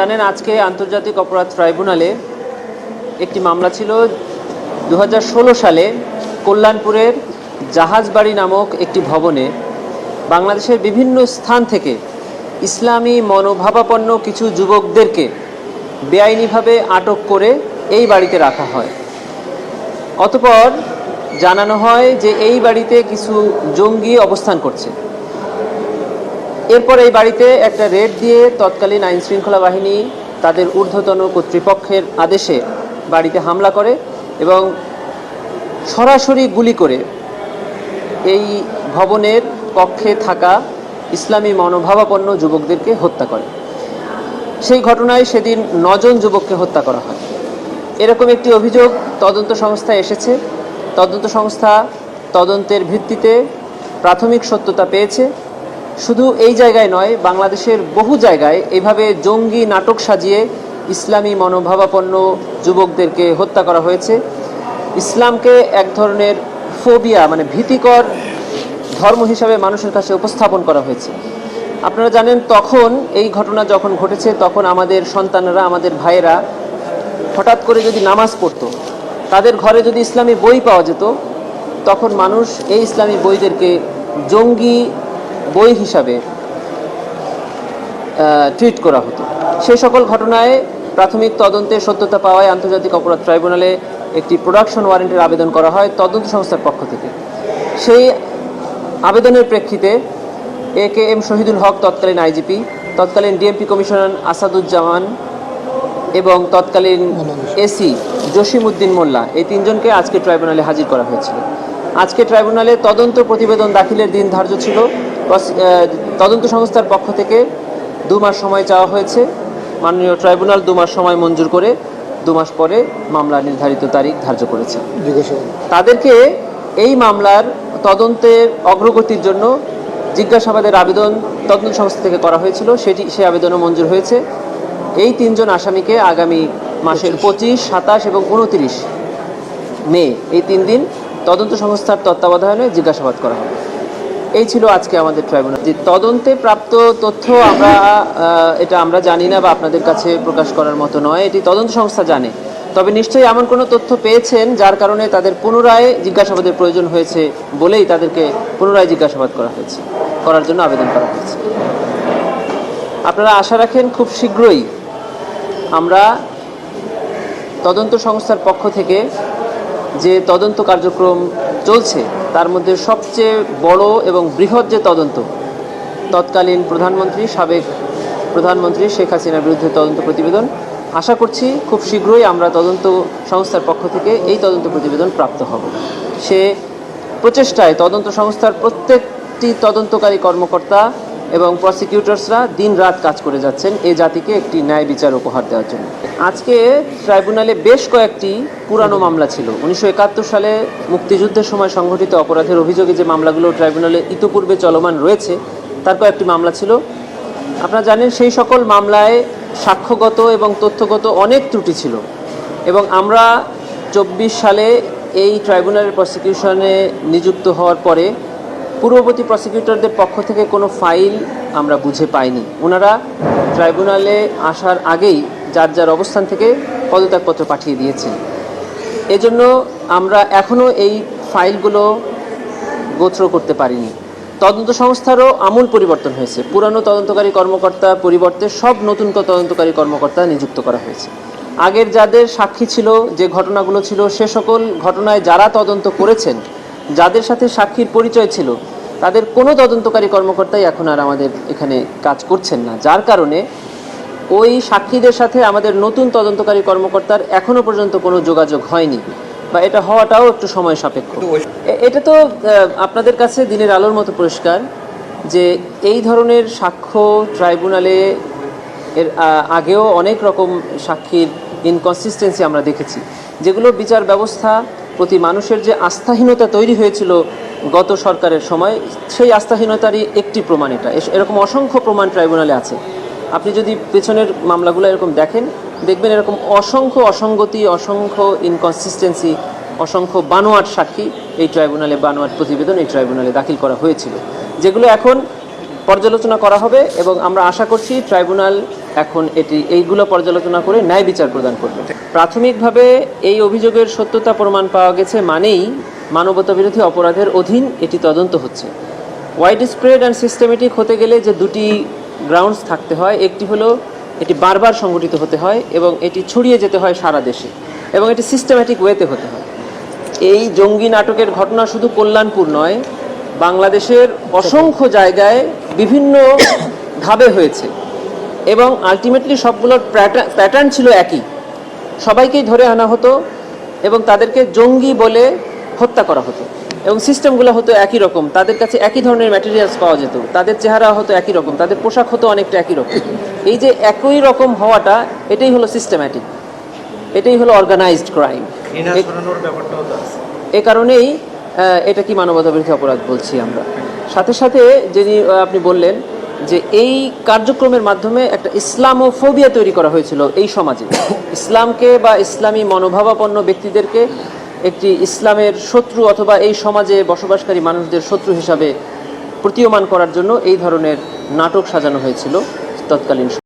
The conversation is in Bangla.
জানেন, আজকে আন্তর্জাতিক অপরাধ ট্রাইব্যুনালে একটি মামলা ছিল দু হাজার ষোলো সালে কল্যাণপুরের জাহাজবাড়ি নামক একটি ভবনে। বাংলাদেশের বিভিন্ন স্থান থেকে ইসলামী মনোভাবাপন্ন কিছু যুবকদেরকে বেআইনিভাবে আটক করে এই বাড়িতে রাখা হয়। অতপর জানানো হয় যে এই বাড়িতে কিছু জঙ্গি অবস্থান করছে। এরপর এই বাড়িতে একটা রেড দিয়ে তৎকালীন আইন শৃঙ্খলা বাহিনী তাদের ঊর্ধ্বতন কর্তৃপক্ষের আদেশে বাড়িতে হামলা করে এবং সরাসরি গুলি করে এই ভবনের কক্ষে থাকা ইসলামী মনোভাবাপন্ন যুবকদেরকে হত্যা করে। সেই ঘটনায় সেদিন নজন যুবককে হত্যা করা হয়। এরকম একটি অভিযোগ তদন্ত সংস্থা এসেছে। তদন্ত সংস্থা তদন্তের ভিত্তিতে প্রাথমিক সত্যতা পেয়েছে। শুধু এই জায়গায় নয়, বাংলাদেশের বহু জায়গায় এভাবে জঙ্গি নাটক সাজিয়ে ইসলামী মনোভাবাপন্ন যুবকদেরকে হত্যা করা হয়েছে। ইসলামকে এক ধরনের ফোবিয়া মানে ভীতিকর ধর্ম হিসাবে মানুষের কাছে উপস্থাপন করা হয়েছে। আপনারা জানেন, তখন এই ঘটনা যখন ঘটেছে, তখন আমাদের সন্তানরা, আমাদের ভাইয়েরা হঠাৎ করে যদি নামাজ পড়তো, তাদের ঘরে যদি ইসলামী বই পাওয়া যেত, তখন মানুষ এই ইসলামী বইদেরকে জঙ্গি বই হিসাবে ট্রিট করা হতো। সেই সকল ঘটনায় প্রাথমিক তদন্তে সত্যতা পাওয়ায় আন্তর্জাতিক অপরাধ ট্রাইব্যুনালে একটি প্রোডাকশন ওয়ারেন্টের আবেদন করা হয় তদন্ত সংস্থার পক্ষ থেকে। সেই আবেদনের প্রেক্ষিতে এ কে এম শহীদুল হক, তৎকালীন আইজিপি, তৎকালীন ডিএমপি কমিশনার আসাদুজ্জামান এবং তৎকালীন এসি জসিমউদ্দিন মোল্লা, এই তিনজনকে আজকে ট্রাইব্যুনালে হাজির করা হয়েছিল। আজকে ট্রাইব্যুনালে তদন্ত প্রতিবেদন দাখিলের দিন ধার্য ছিল। তদন্ত সংস্থার পক্ষ থেকে দু মাস সময় চাওয়া হয়েছে। মাননীয় ট্রাইব্যুনাল দু মাস সময় মঞ্জুর করে দু মাস পরে মামলা নির্ধারিত তারিখ ধার্য করেছে। তাদেরকে এই মামলার তদন্তের অগ্রগতির জন্য জিজ্ঞাসাবাদের আবেদন তদন্ত সংস্থা থেকে করা হয়েছিল। সেটি সে আবেদনও মঞ্জুর হয়েছে। এই তিনজন আসামিকে আগামী মাসের পঁচিশ সাতাশ এবং উনত্রিশ মে এই তিন দিন তদন্ত সংস্থার তত্ত্বাবধানে জিজ্ঞাসাবাদ করা হবে। এই ছিল আজকে আমাদের ট্রাইব্যুনাল যে তদন্তে প্রাপ্ত তথ্য আমরা এটা আমরা জানি না বা আপনাদের কাছে প্রকাশ করার মতো নয়। এটি তদন্ত সংস্থা জানে। তবে নিশ্চয়ই এমন কোনো তথ্য পেয়েছেন যার কারণে তাদের পুনরায় জিজ্ঞাসাবাদের প্রয়োজন হয়েছে বলেই তাদেরকে পুনরায় জিজ্ঞাসাবাদ করা হয়েছে। করার জন্য আবেদন করা হয়েছে। আপনারা আশা রাখেন খুব শীঘ্রই আমরা তদন্ত সংস্থার পক্ষ থেকে যে তদন্ত কার্যক্রম চলছে তার মধ্যে সবচেয়ে বড় এবং বৃহৎ যে তদন্ত, তৎকালীন প্রধানমন্ত্রী, সাবেক প্রধানমন্ত্রী শেখ হাসিনার বিরুদ্ধে তদন্ত প্রতিবেদন। আশা করছি খুব শীঘ্রই আমরা তদন্ত সংস্থার পক্ষ থেকে এই তদন্ত প্রতিবেদন প্রাপ্ত হব। সে প্রচেষ্টায় তদন্ত সংস্থার প্রত্যেকটি তদন্তকারী কর্মকর্তা এবং প্রসিকিউটরসরা দিন রাত কাজ করে যাচ্ছেন এই জাতিকে একটি ন্যায় বিচার উপহার দেওয়ার জন্য। আজকে ট্রাইব্যুনালে বেশ কয়েকটি পুরানো মামলা ছিল। উনিশশো একাত্তর সালে মুক্তিযুদ্ধের সময় সংঘটিত অপরাধের অভিযোগে যে মামলাগুলো ট্রাইব্যুনালে ইতোপূর্বে চলমান রয়েছে, তার কয়েকটি মামলা ছিল। আপনারা জানেন সেই সকল মামলায় সাক্ষ্যগত এবং তথ্যগত অনেক ত্রুটি ছিল। এবং আমরা চব্বিশ সালে এই ট্রাইব্যুনালের প্রসিকিউশনে নিযুক্ত হওয়ার পরে পূর্ববর্তী প্রসিকিউটরদের পক্ষ থেকে কোনো ফাইল আমরা বুঝে পাইনি। ওনারা ট্রাইব্যুনালে আসার আগেই যার যার অবস্থান থেকে পদত্যাগপত্র পাঠিয়ে দিয়েছেন। এজন্য আমরা এখনও এই ফাইলগুলো গোত্র করতে পারিনি। তদন্ত সংস্থারও আমূল পরিবর্তন হয়েছে। পুরানো তদন্তকারী কর্মকর্তা পরিবর্তে সব নতুন তদন্তকারী কর্মকর্তা নিযুক্ত করা হয়েছে। আগের যাদের সাক্ষী ছিল, যে ঘটনাগুলো ছিল, সে সকল ঘটনায় যারা তদন্ত করেছেন যাদের সাথে সাক্ষীর পরিচয় ছিল, তাদের কোনো তদন্তকারী কর্মকর্তাই এখন আর আমাদের এখানে কাজ করছেন না। যার কারণে ওই সাক্ষীদের সাথে আমাদের নতুন তদন্তকারী কর্মকর্তার এখনও পর্যন্ত কোনো যোগাযোগ হয়নি বা এটা হওয়াটাও একটু সময় সাপেক্ষ। এটা তো আপনাদের কাছে দিনের আলোর মতো পরিষ্কার যে এই ধরনের সাক্ষ্য ট্রাইব্যুনালে এর আগেও অনেক রকম সাক্ষীর ইনকনসিস্টেন্সি আমরা দেখেছি, যেগুলো বিচার ব্যবস্থা প্রতি মানুষের যে আস্থাহীনতা তৈরি হয়েছিল গত সরকারের সময়, সেই আস্থাহীনতারই একটি প্রমাণ এটা। এরকম অসংখ্য প্রমাণ ট্রাইব্যুনালে আছে। আপনি যদি পেছনের মামলাগুলো এরকম দেখেন, দেখবেন এরকম অসংখ্য অসঙ্গতি, অসংখ্য ইনকনসিস্টেন্সি অসংখ্য বানোয়াট সাক্ষী এই ট্রাইব্যুনালে, বানোয়াট প্রতিবেদন এই ট্রাইব্যুনালে দাখিল করা হয়েছিল। যেগুলো এখন পর্যালোচনা করা হবে এবং আমরা আশা করছি ট্রাইব্যুনাল এখন এটি এইগুলো পর্যালোচনা করে ন্যায় বিচার প্রদান করবে। প্রাথমিকভাবে এই অভিযোগের সত্যতা প্রমাণ পাওয়া গেছে মানেই মানবতা বিরোধী অপরাধের অধীন এটি তদন্ত হচ্ছে। ওয়াইড স্প্রেড অ্যান্ড সিস্টেমেটিক হতে গেলে যে দুটি গ্রাউন্ডস থাকতে হয়, একটি হলো এটি বারবার সংগঠিত হতে হয় এবং এটি ছড়িয়ে যেতে হয় সারা দেশে এবং এটি সিস্টেম্যাটিক ওয়েতে হতে হয়। এই জঙ্গি নাটকের ঘটনা শুধু কল্যাণপুর নয়, বাংলাদেশের অসংখ্য জায়গায় বিভিন্ন ভাবে হয়েছে এবং আলটিমেটলি সবগুলোর প্যাটার্ন ছিল একই। সবাইকেই ধরে আনা হতো এবং তাদেরকে জঙ্গি বলে হত্যা করা হতো। এবং সিস্টেমগুলো হতো একই রকম। তাদের কাছে একই ধরনের ম্যাটেরিয়ালস পাওয়া যেত। তাদের চেহারা হতো একই রকম। তাদের পোশাক হতো অনেকটা একই রকম। এই যে একই রকম হওয়াটা এটাই হলো সিস্টেম্যাটিক এটাই হলো অর্গানাইজড ক্রাইম এ কারণেই এটা কি মানবতা বিরোধী অপরাধ বলছি আমরা। সাথে সাথে যিনি আপনি বললেন যে এই কার্যক্রমের মাধ্যমে একটা ইসলামোফোবিয়া তৈরি করা হয়েছিল এই সমাজে ইসলামকে বা ইসলামী মনোভাবাপন্ন ব্যক্তিদেরকে একটি ইসলামের শত্রু অথবা এই সমাজে বসবাসকারী মানুষদের শত্রু হিসাবে প্রতীয়মান করার জন্য এই ধরনের নাটক সাজানো হয়েছিল তৎকালীন।